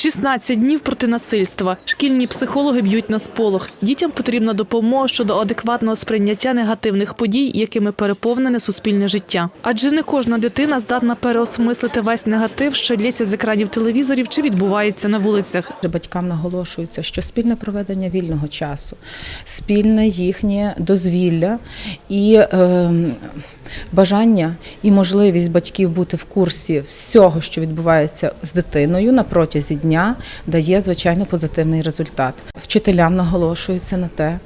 16 днів проти насильства. Шкільні психологи б'ють на сполох. Дітям потрібна допомога щодо адекватного сприйняття негативних подій, якими переповнене суспільне життя. Адже не кожна дитина здатна переосмислити весь негатив, що лється з екранів телевізорів чи відбувається на вулицях. Батькам наголошується, що спільне проведення вільного часу, спільне їхнє дозвілля і е, бажання і можливість батьків бути в курсі всього, що відбувається з дитиною на протязі дня, дає звичайно позитивний результат. Вчителям наголошується на те,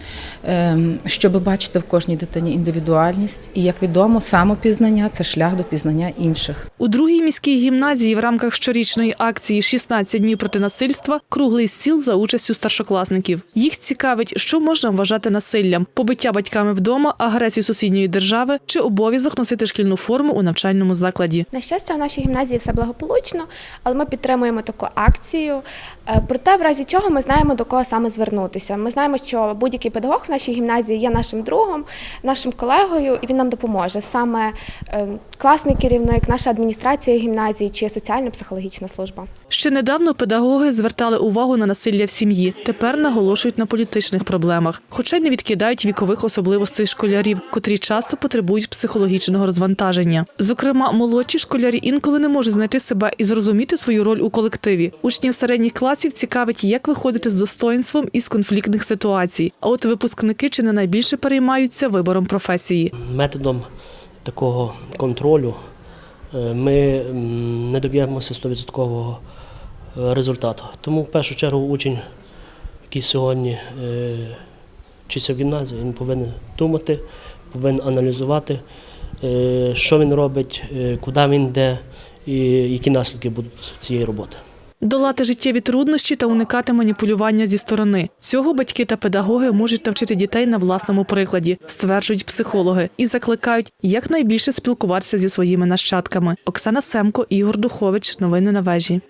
е, щоб бачити в кожній дитині індивідуальність, і як відомо, самопізнання це шлях до пізнання інших. У другій міській гімназії в рамках щорічної акції «16 днів проти насильства круглий стіл за участю старшокласників. Їх цікавить, що можна вважати насиллям: побиття батьками вдома, агресію сусідньої держави чи обов'язок носити шкільну форму у навчальному закладі. На щастя, у нашій гімназії все благополучно, але ми підтримуємо таку акцію. Е, Проте, в разі чого, ми знаємо до кого саме звернутися. Ми знаємо, що будь-який педагог в нашій гімназії є нашим другом, нашим колегою, і він нам допоможе. Саме е, класний керівник, наша адміністрація гімназії чи соціально-психологічна служба. Ще недавно педагоги звертали увагу на насилля в сім'ї. Тепер наголошують на політичних проблемах, хоча й не відкидають вікових особливостей школярів, котрі часто потребують психологічного розвантаження. Зокрема, молодші школярі інколи не можуть знайти себе і зрозуміти свою роль у колективі. Учнів середніх класів цікавить, як виходити з достоинством із конфліктних ситуацій. А от випускники чи не найбільше переймаються вибором професії. методом такого контролю е, ми не доб'ємося 100% результату. Тому в першу чергу учень, який сьогодні е, вчиться в гімназії, він повинен думати, повинен аналізувати, е, що він робить, е, куди він йде і які наслідки будуть цієї роботи. Долати життєві труднощі та уникати маніпулювання зі сторони. Цього батьки та педагоги можуть навчити дітей на власному прикладі, стверджують психологи, і закликають якнайбільше спілкуватися зі своїми нащадками. Оксана Семко, Ігор Духович. Новини на вежі.